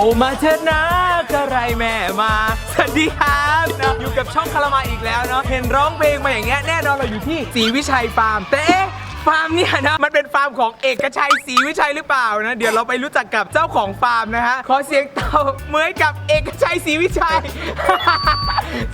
โอมาเถิดนะกระไรแม่มา สวัสดีครับนะอยู่กับช่องคารามาอีกแล้วเนาะเห็นร้องเพลงมาอย่างเงี้ยแน่นอนเราอยู่ที่ศรีวิชัยฟาร์มแต่เอ๊ะฟาร์มเนี่ยนะมันเป็นฟาร์มของเอกชัยศรีวิชัยหรือเปล่านะ เดี๋ยวเราไปรู้จักกับเจ้าของฟาร์มนะฮะขอเสียงตอบเหมือนกับเอกชัยศรีวิชัย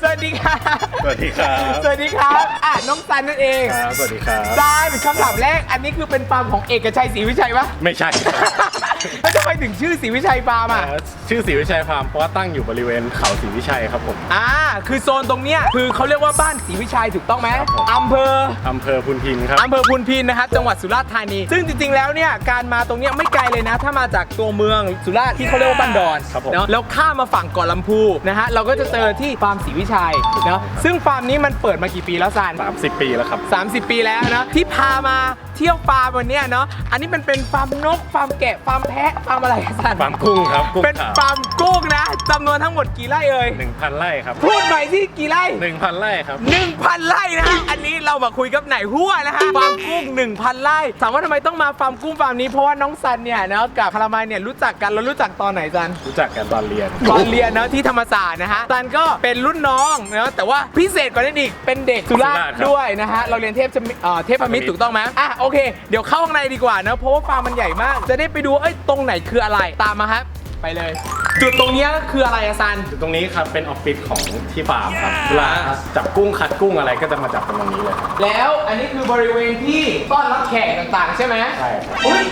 สวัสดีครับสวัสดีครับ สวัสดีครับอะน้องซันนั่นเองครับสวัสดีครับซันคำถามแรกอันนี้คือเป็นฟาร์มของเอกชัยศรีวิชัยปะไม่ใช่ครับ แล้วทำไมถึงชื่อศรีวิชัยฟาร์มอะเอ่อชื่อศรีวิชัยฟาร์มเพราะว่าตั้งอยู่บริเวณเขาศรีวิชัยครับผม อ่า คือโซนตรงเนี้ยคือเขาเรียกว่าบ้านศรีวิชัยถูกต้องไหมครับผม อำเภอ อำเภอพุนพินครับ อำเภอพุนพินนะครับจังหวัดสุราษฎร์ธานี ซึ่งจริงๆ แล้วเนี่ยการมาตรงเนี้ยไม่ไกลเลยนะ ถ้ามาจากตัวเมืองสุราษฎร์ที่เขาเรียกว่าบ้านดอนครับผม เนาะแล้วข้ามมาฝั่งเกาะลำพูนะฮะเราก็จะเจอที่ฟาร์มศรีวิชัยเนาะซึ่งฟาร์มนี้มันเปิดมากี่ปีแล้วซาน 30 ปีแล้วครับ 30 ปีแล้วนะที่พามาเที่ยวฟาร์มวันเนี้ยเนาะอันนี้มันเป็นฟาร์มนกฟาร์มแกะฟาร์มแพะฟาร์มอะไรอะสันฟาร์มกุ้งครับกุ้งเป็นขาวฟาร์มกุ้งนะจำนวนทั้งหมดกี่ไร่เอ่ย1,000ไร่ครับพูดหน่อยที่กี่ไร่1,000ไร่ครับ 1,000 ไร่นะฮะ อันนี้เรามาคุยกับไหนหัวนะฮะ ฟาร์มกุ้ง 1,000 ไร่ ถามว่าทำไมต้องมาฟาร์มกุ้งฟาร์มนี้ เพราะว่าน้องซันเนี่ยเนาะกับคารามายเนี่ยรู้จักกันแล้วรู้จักตอนไหนซัน รู้จักกันตอนเรียน ตอนเรียนเนาะที่ธรรมศาสตร์นะฮะซันก็เป็นรุ่นน้องเนาะแต่ว่าพิเศษกว่านั้นอีก เป็นเด็กสุราษฎสุราษฎร์ร์ครับด้วยนะฮะ เราเรียนเทพจะเอ่อเทพมิตรถูกต้องไหมอะโอเค เดี๋ยวเข้าข้างในดีกว่าเนอะเพราะว่าฟาร์มมันใหญ่มาก จะได้ไปดู เอ้ยตรงไหนคืออะไรตามมาครับ ไปเลย จุดตรงเนี้ยคืออะไรอะซัน จุดตรงนี้ครับเป็นออฟฟิศของที่ฟาร์มครับเวลาจับกุ้งคัดกุ้งอะไรก็จะมาจับตรงนี้เลยครับ แล้วอันนี้คือบริเวณที่ต้อนรับแขกต่างๆ ใช่ไหมใช่ครับ อุ้ย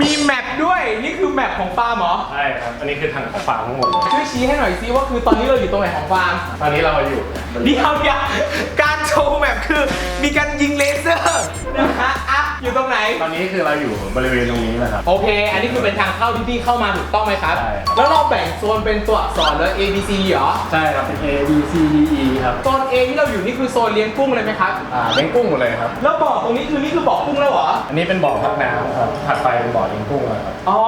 มีแมปด้วย นี่คือแมปของฟาร์มเหรอ ใช่ครับ อันนี้คือทางของฟาร์มทั้งหมดเลยช่วยชี้ให้หน่อยซิว่าคือตอนนี้เราอยู่ตรงไหนของฟาร์ม ตอนนี้เราอยู่เดียวเดียวการโชว์แมปคือมีการยิงเลเซอร์นะฮะ อะอยู่ตรงไหน ตอนนี้คือเราอยู่บริเวณตรงนี้นะครับ โอเค อันนี้คือเป็นทางเข้าที่พี่เข้ามาถูกต้องไหมครับ ใช่ครับแล้วเราแบ่งโซนเป็นตัวอักษรเลย A B C เหรอ ใช่ครับเป็น A B C D E ครับโซน A ที่เราอยู่นี่คือโซนเลี้ยงกุ้งเลยไหมครับ อ่าเลี้ยงกุ้งหมดเลยครับ แล้วบ่อตรงนี้คือนี่คือบ่อกุ้งแล้วเหรอ อันนี้เป็นบ่อพักน้ำครับถัดไปเป็นบ่อเลี้ยงกุ้งแล้วครับอ๋อ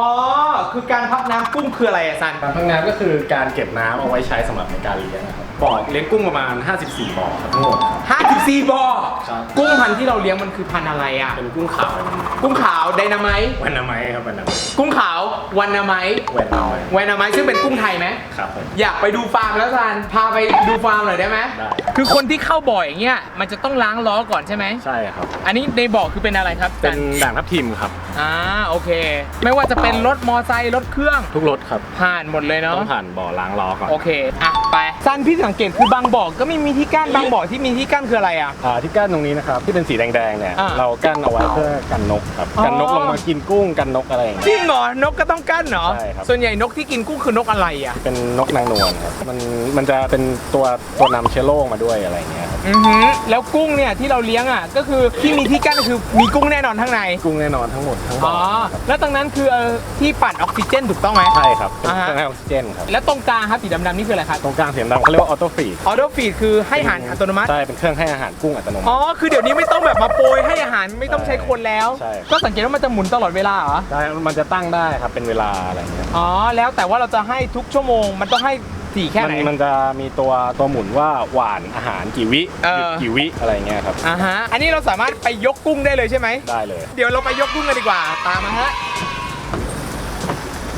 คือการพักน้ำกุ้งคืออะไรอะซัน การพักน้ำก็คือการเก็บน้ำเอาไว้ใช้สำหรับในการเลี้ยงนะครับบ่อเลี้ยงกุ้งประมาณ 54บ่อครับทั้งหมดครับ 54บ่อครับ กุ้งพันธุ์ที่เราเลี้ยงมันคือพันธุ์อะไรอะเป็นกุ้งขาวกุ้งขาวไดนาไมต์วันนาไมครับวันนาไมกุ้งขาววันนาไมต์แวนนาไมไวนาไมต์ซึ่งเป็นกุ้งไทยไหม ครับผม อยากไปดูฟาร์มแล้วซันพาไปดูฟาร์มหน่อยได้ไหมได้ คือคนที่เข้าบ่ออย่างเงี้ยมันจะต้องล้างล้อก่อนใช่ไหม ใช่ครับ อันนี้ในบ่อคือเป็นอะไรครับเป็นซัด่างทับทิมครับ อ่าโอเค ไม่ว่าจะเป็นรถมอไซค์รถเครื่องทุกรถครับ ผ่านหมดเลยเนาะ ต้องผ่านบ่อล้างล้อก่อน โอเค อะ ไปซันพี่สังเกตคือบางบ่อก็ไม่มีที่กั้น บางบ่อที่มีที่กั้นคืออะไรอะ อ่าที่กั้นตรงนี้นะครับที่เป็นสีแดงๆเนี่ยอ่า เรากั้นเอาไว้เพื่อกันนกครับอ๋อกันนกลงมากินกุ้งกันนกอะไรอย่างจเงี้ย ริงเหรอนกก็ต้องกั้นเหรอ ใช่ครับ ส่วนใหญ่นกที่กินกุ้งคือนกอะไรอะ เป็นนกนางนวลครับมันมันจะเป็นตัวตัวนำเชื้อโรคมาด้วยอะไรอย่างเงี้ยครับอือหือแล้วกุ้งเนี่ยที่เราเลี้ยงอะก็คือที่มีที่กั้นก็คือมีกุ้งแน่นอนข้างใน กุ้งแน่นอนทั้งหมดทั้งบ่อ๋ออครับแล้วตรงนั้นคือเอ่อที่ปั่นออกซิเจนถูกต้องไหม ใช่ครับเป็นอ่าฮะ เครื่องให้ออกซิเจนครับแล้วตรงกลางครับสีดำๆนี่คืออะไรครับตรงกลางเสียงดังเขาเรียกว่าออโต้ฟีดออโตฟีดคือให้อาหารอัตโนมัติ ใช่เป็นเครื่องให้อาหารกุ้งอัตโนมัอ๋อติคือเดี๋ยวนี้ไม่ต้องแบบมาโปรยให้อาหารไม่ต้องใช้คนแล้ว ใช่ ก็สังเกตว่ามันจะหมุนตลอดเวลาเหรอใช่มันจะตั้งได้ครับเป็นเวลาอะไรอย่างเงี้ยอ๋อ แล้วแต่ว่าเราจะให้ทุกชั่วโมง มันต้องให้ถี่แค่มัไหนมันจะมีตัวตัวหมุนว่าหวานอาหารกี่วิเอหยุอดกี่วิอะไรอย่างเงี้ยครับ อ่าฮะ อันนี้เราสามารถไปยกกุ้งได้เลยใช่ไหม ได้เลย เดี๋ยวเราไปยกกุ้งกันดีกว่า ตามมาฮะ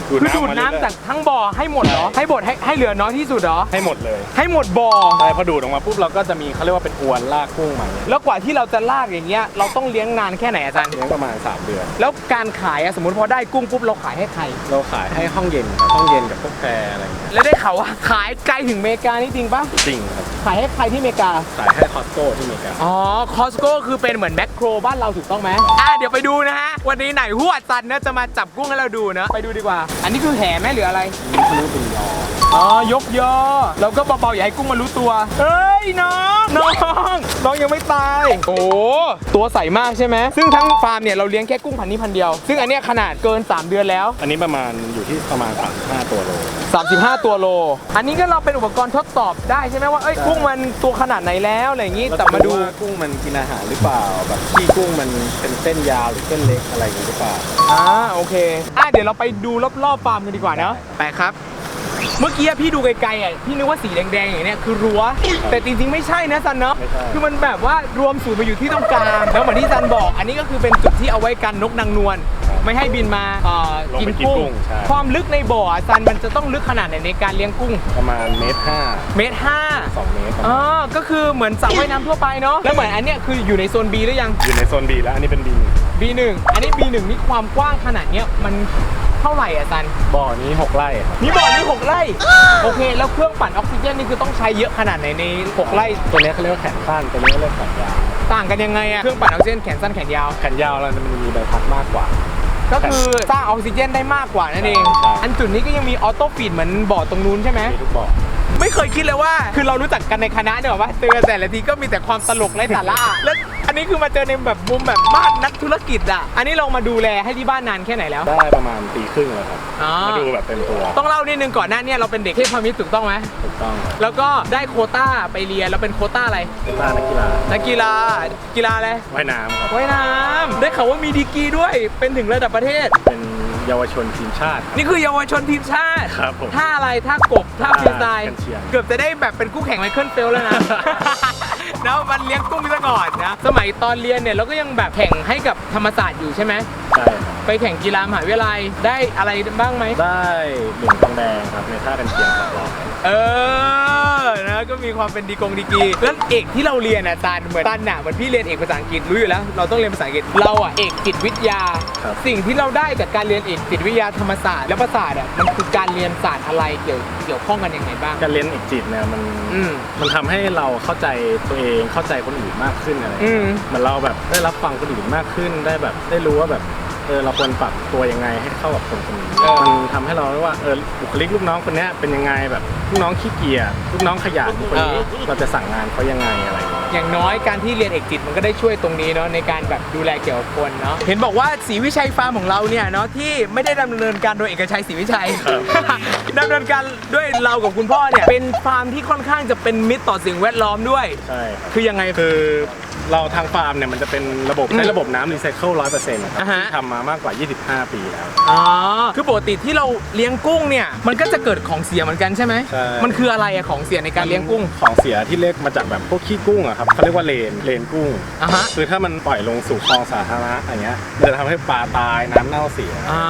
คือดูดน้ำจากทั้งบ่อให้หมดเหรอให้บดให้ให้เหลือน้อยที่สุดเหรอให้หมดเลย ให้หมดบ่อใช่พอดูดออกมาปุ๊บเราก็จะมีเขาเรียกว่าเป็นอวนลากกุ้งมาเนี่ยแล้วกว่าที่เราจะลากอย่างเงี้ยเราต้องเลี้ยงนานแค่ไหนอาจารย์เลี้ยงประมาณ 3 เดือน แล้วการขายอะสมมติพอได้กุ้งปุ๊บเราขายให้ใครเราขายให้ห้องเย็นครับห้องเย็นกับพวกแพรอะไรอย่างเงี้ยแล้วได้ข่าวว่าขายไกลถึงอเมริกานี่จริงปะจริงครับขายให้ใครที่อเมริกา ขายให้คอสโก้ที่อเมริกาอ๋อคอสโก้คือเป็นเหมือนแมคโครบ้านเราถูกต้องไหมอะเดี๋ยวไปดูนะฮะวันนี้ไหนหัวซันนะจะมาจับกุ้งให้เราดูนะไปดูดีกว่า อันนี้คือแห่ไหมหรืออะไรเขาเรียกว่าเป็นยอ อ๋อยกยอเราก็เบาๆอย่าให้กุ้งมันรู้ตัว เอ้ยน้องน้องน้องยังไม่ตาย โอ้ตัวใสมากใช่ไหมซึ่งทั้งฟาร์มเนี่ยเราเลี้ยงแค่กุ้งพันนี้พันเดียว ซึ่งอันเนี้ยขนาดเกิน 3 เดือนแล้ว อันนี้ประมาณอยู่ที่ประมาณ 35 ตัวโล 35 ตัวโล อันนี้ก็เราเป็นอุปกรณ์ทดสอบได้ใช่ไหมว่าเอ้ยใช่กุ้งมันตัวขนาดไหนแล้วอะไรอย่างงี้แต่มาดูว่ากุ้งมันกินอาหารหรือเปล่าแบบขี้กุ้งมันเป็นเส้นยาวหรือเส้นเล็กอะไรอย่างงี้หรือเปล่าอ่าโอเคอะเดี๋ยวเราไปดูรอบๆฟาร์มกันดีกว่าเนาะไปครับ เมื่อกี้อะพี่ดูไกลๆอะพี่นึกว่าสีแดงๆอย่างเนี้ยคือรั้ว แต่จริงๆไม่ใช่นะซันเนาะไม่ใช่คือมันแบบว่ารวมศูนย์มาอยู่ที่ตรงกลางแล้วเหมือนที่ซันบอก อันนี้ก็คือเป็นจุดที่เอาไว้กันนกนางนวลไม่ให้บินมาเอ่อลงกินไปกินกุ้กุ้งงใช่ ความลึกในบ่ออาจารย์มันจะต้องลึกขนาดไหนในการเลี้ยงกุ้งประมาณเมตรห้าเมตรห้าสองเมตรประอ๋มาอณก็คือเหมือนสระว่ายน้ำทั่วไปเนาะแล้วเหมือนอันเนี้ยคืออยู่ในโซน B หรือยัง อยู่ในโซน B แล้วอันนี้เป็น B B1 อันนี้ B1 นี่ความกว้างขนาดเนี้ยมัน เท่าไหร่อาจารย์บ่อนี้ 6 ไร่ครับมีบ่อนี่6ไร่ โอเค แล้วเครื่องปั่นออกซิเจนนี่คือต้องใช้เยอะขนาดไหนใน6ไร่ ตัวนี้เขาเรียกว่าแขนสั้นตัวนี้เขาเรียกแขนยาว ต่างกันยังไงอะเครื่องปั่นออกซิเจนแขนสั้นแขนยาว แขนยาวแล้วมันมีใบพัดมากกว่า ก็คือสร้างออกซิเจนได้มากกว่านั่นเองใช่อันจุดนี้ก็ยังมีออโต้ฟีดเหมือนบ่อตรงนู้นใช่ไหมมีทุกบ่อไม่เคยคิดเลยว่า คือเรารู้จักกันในคณะเนี่ยหรอว่าเจอแต่ละทีก็มีแต่ความตลกไร้สาระอะแล้ว อันนี้คือมาเจอในแบบมุมแบบบ้านนักธุรกิจอะ อันนี้เรามาดูแลให้ที่บ้านนานแค่ไหนแล้ว ได้ประมาณปีครึ่งแล้วครับ อ๋อ มาดูแบบเต็มตัวต้องเล่านิดนึงก่อนหน้าเนี้เราเป็นเด็กเทพพมิตรถูกต้องไหม ถูกต้องครับแล้วก็ได้โควต้าไปเรียนแล้วเป็นโควต้าอะไร เป็นต้านักกีฬานักกีฬา กีฬาอะไรว่ายน้ำครับ ว่ายน้ำได้ข่าวว่ามีดีกรีด้วย เป็นถึงระดับประเทศ เป็นเยาวชนทีมชาติ นี่คือเยาวชนทีมชาติครับผมท่าอะไรท่ากบท่าเฟียสไตล์กันเชียง เกือบจะได้แบบเป็นคู่แข่งไมเคิลเฟลแล้วนะ แล้วมันเลี้ยงกุ้งซะก่อนนะสมัยตอนเรียนเนี่ยเราก็ยังแบบแข่งให้กับธรรมศาสตร์อยู่ใช่ไหมใช่ครับไปแข่งกีฬามหาวิทยาลัยได้อะไรบ้างไหมได้เหรียญทองแดงครับในท่ากันเชียงสองร้อย เออนะก็มีความเป็นดีกงดีกรีแล้วเอกที่เราเรียนอะตานเหมือนตันน่ะเหมือนพี่เรียนเอกภาษาอังกฤษรู้อยู่แล้ว เราต้องเรียนภาษาอังกฤษเราอะเอกจิตวิทยา ครับ สิ่งที่เราได้จากการเรียนเอกจิตวิทยาธรรมศาสตร์และภาษาสตร์อะมันคือการเรียนศาสตร์อะไรเกี่ยวเกี่ยวข้องกันยังไงบ้าง การเรียนเอกจิตเนี่ยมันอืมมันทำให้เราเข้าใจตัวเองเข้าใจคนอื่นมากขึ้นอะไรอย่างอืเงี้ยมเหมันเราแบบได้รับฟังคนอื่นมากขึ้นได้แบบได้รู้ว่าแบบ เออเราควรปรับตัวยังไงให้เข้ากับคนคนนี้เออมันทำให้เรารู้ว่าเออบุคลิกลูกน้องคนเนี้ยเป็นยังไงแบบลูกน้องขี้เกียจลูกน้องขยันคนนี้เราจะสั่งงานเขายังไงอะไรอย่างเงี้ยอย่างน้อยการที่เรียนเอกจิตมันก็ได้ช่วยตรงนี้เนาะในการแบบดูแลเกี่ยวกับคนเนาะเห็นบอกว่าศรีวิชัยฟาร์มของเราเนี่ยเนาะที่ไม่ได้ดำเนินการโดยเอกชัยศรีวิชัยดำเนินการด้วยเรากับคุณพ่อเนี่ยเป็นฟาร์มที่ค่อนข้างจะเป็นมิตรต่อสิ่งแวดล้อมด้วยใช่ครับคือยังไงคือ เราทางฟาร์มเนี่ยมันจะเป็นระบบอืมใช้ระบบน้ำรีไซเคิลร้อยเปอร์เซ็นต์นะครับอ่าฮะ ที่ทำมามากกว่า 25 ปีแล้ว อ๋อ คือปกติที่เราเลี้ยงกุ้งเนี่ย มันก็จะเกิดของเสียเหมือนกันใช่ไหม ใช่ มันคืออะไรอะของเสียในการเลี้ยงกุ้ง ของเสียที่เรียกมาจากแบบพวกขี้กุ้งอะครับเขาเรียกว่าเลนเลนกุ้งอะฮะ คือถ้ามันปล่อยลงสู่คลองสาธารณะอย่างเงี้ยมันจะทำให้ปลาตายน้ำเน่าเสียอ่า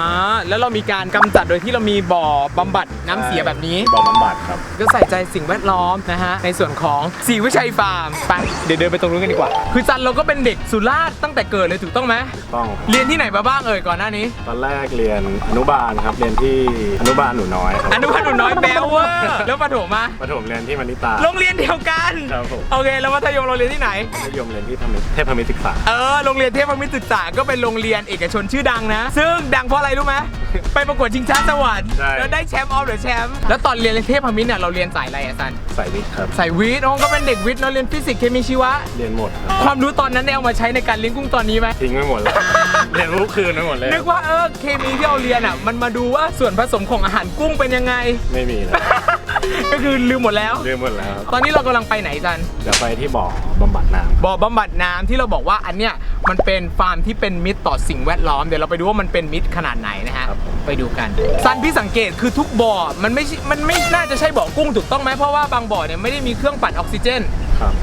แล้วเรามีการกำจัดโดยที่เรามีบ่อบำบัดน้ำเสียแบบนี้ บ่อบำบัดครับ ก็ใส่ใจสิ่งแวดล้อมนะฮะ ในส่วนของสีวิชัยฟาร์ม ไป เดี๋ยวเดินไปตรงนู้นกันดีกว่าคือจันเราก็เป็นเด็กสุราษฎร์ตั้งแต่เกิดเลยถูกต้องไหมถูกต้อง เรียนที่ไหนมาบ้างเอ่ยก่อนหน้านี้ ตอนแรกเรียนอนุบาลครับ เรียนที่อนุบาลหนูน้อยครับอนุบาลหนูน้อยแบลเวอร์แล้วประถมมาประถมเรียนที่มณิตา โรงเรียนเดียวกัน ครับผม โอเคแล้วมัธยมเราเรียนที่ไหนมัธยมเรียนที่ธรรมเทพมิตรศึกษา เออโรงเรียนเทพมิตรศึกษาก็เป็นโรงเรียนเอกชนชื่อดังนะ ซึ่งดังเพราะอะไรรู้ไหมไปประกวดชิงช้าสวรรค์ใช่ แล้วได้แชมป์ออฟเดอะแชมป์แล้วตอนเรียนเทพมิตรเนี่ยเราเรียนสายอะไรอะซันสายวิทย์ครับ สายวิทย์น้องก็เป็นเด็กวิทย์เนาะเรียนฟิสิกส์เคมีชีวะ เรียนหมดครับความรู้ตอนนั้นได้เอามาใช้ในการเลี้ยงกุ้งตอนนี้ไหม ทิ้งไปหมดเลยเรียนรู้คืนไปหมดเลยนึกว่าเออเคมีที่เราเรียนอะ มันมาดูว่าส่วนผสมของอาหารกุ้งเป็นยังไง ไม่มีแล้วก็คือลืมหมดแล้ว เรียนหมดแล้วตอนนี้เรากำลังไปไหนจันเดี๋ยวไปที่บ่อบำบัดน้ำบ่อบำบัดน้ำที่เราบอกว่าอันเนี้ยมันเป็นฟาร์มที่เป็นมิตรต่อสิ่งแวดล้อมเดี๋ยวเราไปดูว่ามันเป็นมิตรขนาดไหนนะฮะครับผมไปดูกันซันพี่สังเกตคือทุกบ่อมันไม่ใช่มันไม่น่าจะใช่บ่อกุ้งถูกต้องไหมเพราะว่าบางบ่อเนี่ยไม่ได้มีเครื่องปั่นออกซิเจน ครับ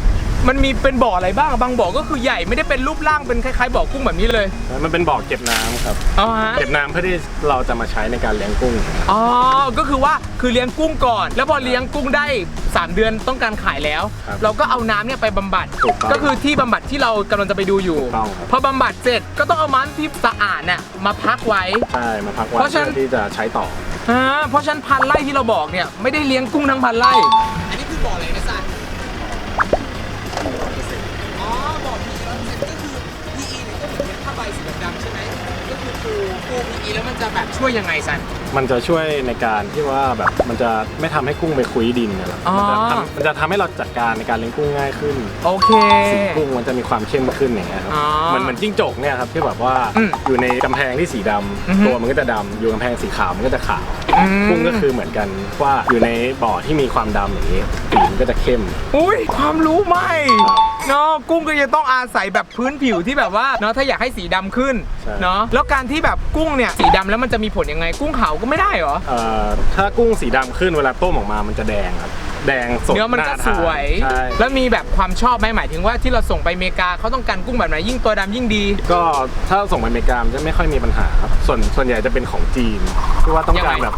มันมีเป็นบ่ออะไรบ้าง บางบ่อก็คือใหญ่ไม่ได้เป็นรูปร่างเป็นคล้ายๆบ่อกุ้งแบบนี้เลยแล้วมันเป็นบ่อเก็บน้ำครับอ๋อฮะ เก็บน้ำเพื่อที่เราจะมาใช้ในการเลี้ยงกุ้ง อ๋อ ก็คือว่าคือเลี้ยงกุ้งก่อน แล้วพอเลี้ยงกุ้งได้ 3 เดือนต้องการขายแล้ว ครับเราก็เอาน้ำเนี่ยไปบำบัด ถูกต้องก็คือที่บำบัดที่เรากำลังจะไปดูอยู่ ถูกต้องครับ พอบำบัดเสร็จก็ต้องเอาน้ำที่สะอาดน่ะมาพักไว้ ใช่มาพักไว้เพราะฉะนั้นเพื่อที่จะใช้ต่อ อ่าเพราะฉะนั้นพันไร่ที่เราบอกเนี่ยไม่ได้เลี้ยงกุ้งทั้งพันไร่ อันนี้คือบ่ออะไรนะ ดำๆใช่ไหมก็ คือปูปู PE แล้วมันจะแบบช่วยยังไงซัน มันจะช่วยในการที่ว่าแบบมันจะไม่ทำให้กุ้งไปคุยดินนะครับอ๋อ มันจะทำมันจะทำให้เราจัดการในการเลี้ยงกุ้งง่ายขึ้น โอเค สีกุ้งมันจะมีความเข้มขึ้นอย่างเงี้ยครับอ๋อเหมือนเหมือนจิ้งจกเนี่ยครับที่แบบว่าอืมอยู่ในกำแพงที่สีดอือฮึำตัวมันก็จะดำอยู่กำแพงสีขาวมันก็จะขาวอืม กุ้งก็คือเหมือนกันว่าอยู่ในบ่อที่มีความดำอย่างนี้สีมันก็จะเข้ม อุ้ยความรู้ใหม่ครับเนาะกุ้งก็จะต้องอาศัยแบบพื้นผิวที่แบบว่าเนาะถ้าอยากให้สีดำขึ้นใช่ เนาะแล้วการที่แบบกุ้งเนี่ยสีดำแล้วมันจะมีผลยังไง กุ้งขาวก็ไม่ได้เหรอ เอ่อถ้ากุ้งสีดำขึ้นเวลาต้มออกมามันจะแดงครับ แดงสดเนื้อมันก็าสทานวย ใช่แล้วมีแบบความชอบไหมหมายถึงว่าที่เราส่งไปอเมริกาเขาต้องการกุ้งแบบไหนยิ่งตัวดำยิ่งดี ก็ถ้าส่งไปอเมริกามันจะไม่ค่อยมีปัญหาครับส่วนส่วนใหญ่จะเป็นของจีนคือว่าต้องยังกาไงรแบบ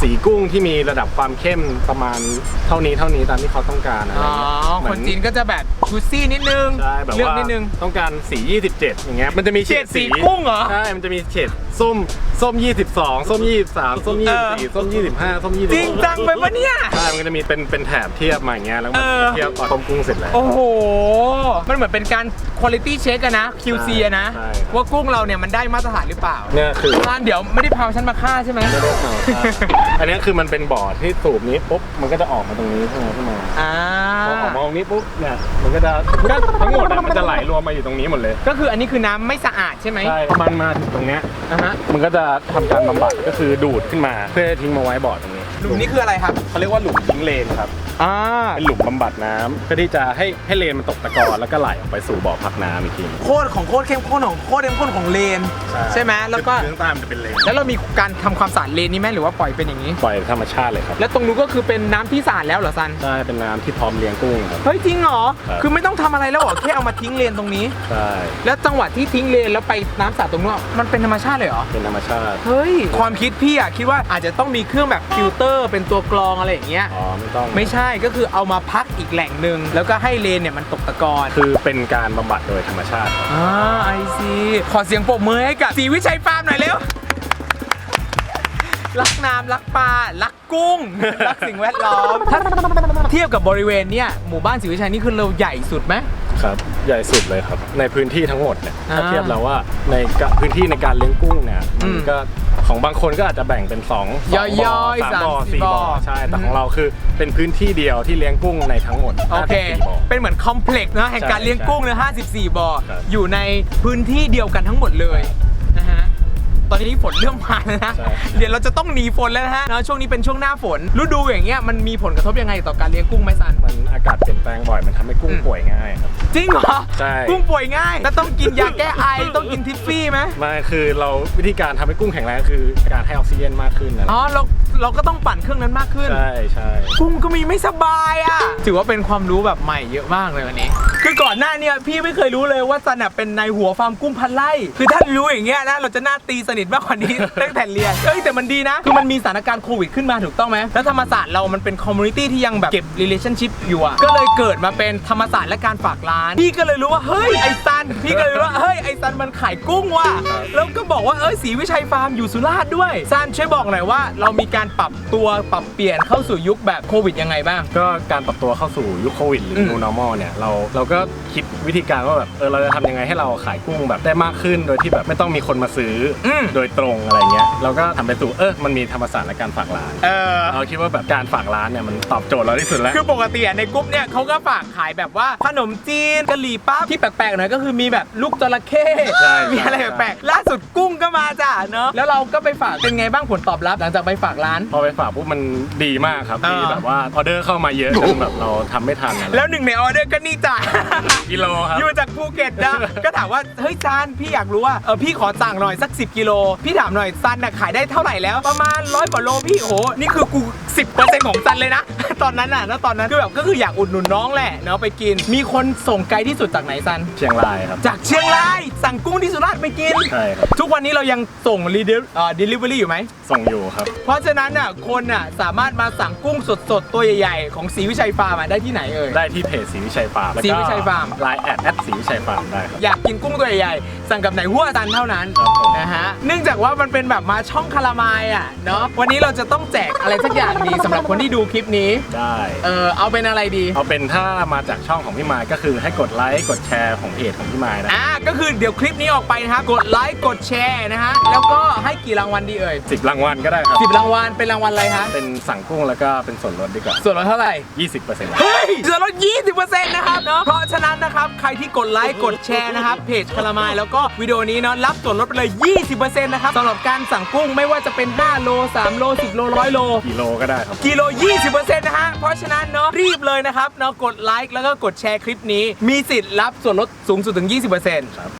สีกุ้งที่มีระดับความเข้มประมาณเท่านี้เท่านี้ตามที่เขาต้องการอะไรอ๋อ เงี้ยเหคมือนจีนก็จะแบบชูซี่นิดนึง ใช่แบบเลือกว่านิดนึง ต้องการสี 27 อย่างเงี้ยมันจะมีเฉดเฉดสีกุ้งเหรอใช่ มันจะมีเฉดส้มส้ม 22 ส้ม 23 ส้ม เออ 24 ส้ม 25 ส้ม 26จริงจังไปปะเนี่ย ใช่มันก็จะมีเป็นเป็นแถบเทียบมาอย่างเงี้ยแล้วมันเออ เทียบตอนต้มกุ้งเสร็จแล้ว โอ้โห มันเหมือนเป็นการคุณ i t y check อะนะ QC อะนะ ใช่ ว่ากุ้งเราเนี่ยมันได้มาตรฐานหรือเปล่าเนี่ยคือ ร้านเดี๋ยวไม่ได้พาฉันมาฆ่าใช่ไหมไม่ได้เอาใช่อันเนี้ยคือมันเป็นบ่อที่สูบนี้ปุ๊บมันก็จะออกมาตรงนี้ใช่ไหมขึ้นมาอ่าพอออกมาตรงนี้ปุ๊บเนี่ยมันก็จะก็ทั้งหมดอะมันจะไหลรวมมาอยู่ตรงนี้หมดเลย ก็คืออันนี้คือน้ำไม่สะอาดใช่ไหมใช่พอมันมาถึงตรงเนี้ยอ่าฮะมันก็จะทำการบำบัดก็คือดูดขึ้นมา เพื่อทิ้งมาไว้บ่อตรงนี้หลุมนี้คืออะไรครับเขาเรียกว่าหลุมทิ้งเลนครับ อ่าเป็นหลุมบำบัดน้ำเพื่อที่จะให้ให้เลนมันตกตะกอนแล้วก็ไหลออกไปสู่บ่อพักน้ำอีกทีโคตรของโคตรเข้มข้นของโคตรเข้มข้นของเลน ใช่ไหมแล้วก็เครื่องตามจะเป็นเลนแล้วเรามีการทำความสะอาดเลนนี้ไหมหรือว่าปล่อยเป็นอย่างนี้ ปล่อยธรรมชาติเลยครับแล้วตรงนู้นก็คือเป็นน้ำที่สะอาดแล้วเหรอซัน ใช่เป็นน้ำที่พร้อมเลี้ยงกุ้งครับ เฮ้ยจริงเหรอ ครับ คือไม่ต้องทำอะไรแล้วเหรอแค่เอามาทิ้งเลนตรงนี้ ใช่แล้วจังหวะที่ทิ้งเลนแล้วไปน้ำสาดตรงนู้นมันเป็นธรรมชาติเลยเหรอ เป็นธรรมชาติเฮ้ย ความคิดพี่อะคิดว่าอาจจะต้องมีเครื่องแบบฟิลเตอร์ เป็นตัวกรองอะไรอย่างเงี้ย อ๋อไม่ต้องไม่ใช่ก็คือเอามาพักอีกแหล่งหนึ่งแล้วก็ให้เลนเนี่ยมันตกตะกอนคือเป็นการบำบัดโดยธรรมชาติครับอ่าไอซีขอเสียงปรบมือให้กับสีวิชัยฟาร์มหน่อยเร็ว รักน้ำรักปลารักกุ้ง รักสิ่งแวดล้อมถ้าเทียบกับบริเวณเนี่ยหมู่บ้านศรีวิชัยนี่คือเราใหญ่สุดไหมครับ ใหญ่สุดเลยครับ ในพื้นที่ทั้งหมดเนี่ยอ่าถ้าเทียบแล้วว่าในกะพื้นที่ในการเลี้ยงกุ้งเนี่ยอืมันมก็ของบางคนก็อาจจะแบ่งเป็น2องย่อยๆสามบ่อสามสี่สี่บ่อบ่อใช่แต่อืมของเราคือเป็นพื้นที่เดียวที่เลี้ยงกุ้งในทั้งหมดโอเค 54บ่อ เป็นเหมือนคอมเพล็กซ์นะแห่งการใช่เลี้ยงกุ้งเนะ54 บ่อ ครับอยู่ในพื้นที่เดียวกันทั้งหมดเลยนะฮะต อนนี้ฝนเริ่มมาแล้วนะใช่เดี๋ยวเราจะต้องหนีฝนแล้วนะฮะแล้วช่วงนี้เป็นช่วงหน้าฝน ฤดูอย่างเงี้ยมันมีผลกระทบยังไงต่อการเลี้ยงกุ้งไหมซัน มันอากาศเปลี่ยนแปลงบ่อยมันทำให้กุ้งอืมป่วยง่ายครับ จริงเหรอ ใช่ กุ้งป่วยง่าย แล้วต้องกินยาแก้ไอ ต้องกินทิฟฟี่ไหมไม่คือเราวิธีการทำให้กุ้งแข็งแรงคือการให้ออกซิเจนมากขึ้นนะอ๋อเราเราก็ต้องปั่นเครื่องนั้นมากขึ้น ใช่ใช่ กุ้งก็มีไม่สบายอะ ถือว่าเป็นความรู้แบบใหม่เยอะมากเลยวันนี้ คือก่อนหน้าเนี้พี่ไม่เคยรู้เลยว่าซันน่ะเป็นนายหัวฟาร์มกุ้งพันไร่ คือถ้ารู้อย่างเงี้ยนะเราจะน่าตีสนิทมากกว่านี้ ตั้งแต่เรียนเอ้ยแต่มันดีนะ คือมันมีสถานการณ์โควิดขึ้นมาถูกต้องไหมแล้วธรรมศาสตร์เรามันเป็นคอมมูนิตี้ที่ยังแบบเก็บ relationship อยู่อะก็เลยเกิดมาเป็นธรรมศาสตร์และการฝากร้าน พี่ก็เลยรู้ว่าเฮ้ยไอซันพี่ก็เลยรู้ว่าเฮ้ยไอซันมันขายกุ้งว่ะแล้วก็บอกว่าเอ้ยศรีวิชัยฟาร์มอยู่สุราษฎร์ด้วยซันช่วยบอกหน่อยว่า เรามีการปรับตัวปรับเปลี่ยนเข้าสู่ยุคแบบโควิดยังไงบ้าง ก็การปรับตัวเข้าสู่ยุคโควิดหรือ new normal เนี่ยเราเราก็คิด วิธีการว่าแบบเออเราจะทำยังไงให้เราขายกุ้งแบบได้มากขึ้น โดยที่แบบไม่ต้องมีคนมาซื้ออม โดยตรงอะไรเงี้ยเราก็ทำไปสู่เออมันมีธรรมศาสตร์และการฝากร้านเออ เราคิดว่าแบบการฝากร้านเนี่ยมันตอบโจทย์เราที่สุดแล้ว คือปกติอะในกรุ๊ปเนี่ยเขาก็ฝากขายแบบว่าขนมจีนกะหรี่ปั๊บที่แปลกๆหน่อยก็คือมีแบบลูกจระเข้ใช่มีอะไรใช่ แปลกๆล่าสุดกุ้งก็มาจ้ะเนาะแล้วเราก็ไปฝากเป็นไงบ้างผลตอบรับ หลังจากไปฝากร้าน พอไปฝากปุ๊บมันดีมากครับอ่าที่แบบว่าออเดอร์เข้ามาเยอะจนแบบเราทำไม่ทันอะไรแล้วหนึ่งในออเดอร์ก็นี่จ้ะ กิโลครับอยู่จากภูเก็ตนะก็ถามว่าเฮ้ยจานพี่อยากรู้ว่าเออพี่ขอสั่งหน่อยสัก 10 กิโล พี่ถามหน่อยซันน่ะขายได้เท่าไหร่แล้วประมาณร้อยกว่าโลพี่โอ้โหนี่คือกู 10%ของซันเลยนะ ตอนนั้นน่ะนะตอนนั้นคือแบบก็คืออยากอุดหนุนน้องแหละเนาะไปกิน มีคนส่งไกลที่สุดจากไหนซัน เชียงรายครับ จากเชียงรายสั่งกุ้งที่สุราษฎร์ไปกิน ใช่ครับ ทุกวันนี้เรายังส่งรีเดอ่า delivery อยู่ไหม ส่งอยู่ครับ เพราะฉะนั้นน่ะคนน่ะสามารถมาสั่งกุ้งสดๆ ตัวใหญ่ๆ ของศรีวิชัยฟาร์มอะได้ที่ไหนเอ่ย ได้ที่เพจศรีวิชัยฟาร์มแล้วศรีก็วิชัยฟาร์ม ไลน์แอดแอดศรีวิชัยฟาร์มได้ครับ อยากกินกุ้งตัวใหญ่ๆสั่งกับไหนหัวตันเท่านั้นครับผม นะฮะเนื่องจากว่ามันเป็นแบบมาช่องคารามายอะเนาะวันนี้เราจะต้องแจกอะไรสักอย่างดีสำหรับคนที่ดูคลิปนี้ ได้ เออเอาเป็นอะไรดี เอาเป็นถ้ามาจากช่องของพี่มายก็คือให้กดไลค์กดแชร์ของเพจของพี่มายนะอ่าก็คือเดี๋ยวคลิปนี้ออกไปนะครับกดไลค์กดแชร์นะฮะแล้วก็ให้กี่รางวัลดีเอ่ยสิบรางวัลก็ได้ครับ สิบรางวัลเป็นรางวัลอะไรฮะเป็นสั่งกุ้งแล้วก็เป็นส่วนลดดีกว่า ส่วนลดเท่าไหร่ 20%เฮ้ยส่วนลด20%นะครับเนาะเพราะฉะนั้นนะครับใครที่กดไลค์กดแชร์นะครับเพจคาราไมายแล้วก็วิดีโอนี้เนาะรับส่วนลดไปเลย 20%นะครับสำหรับการสั่งกุ้งไม่ว่าจะเป็น 5 โล 3 โล 10 โล 100 โล กิโลก็ได้ครับ กิโล 20%นะฮะ เพราะฉะนั้นเนาะรีบเลยนะครับเนาะกดไลค์แล้วก็กดแชร์คลิปนี้ มีสิทธิ์รับส่วนลดสูงสุดถึง 20%ครับ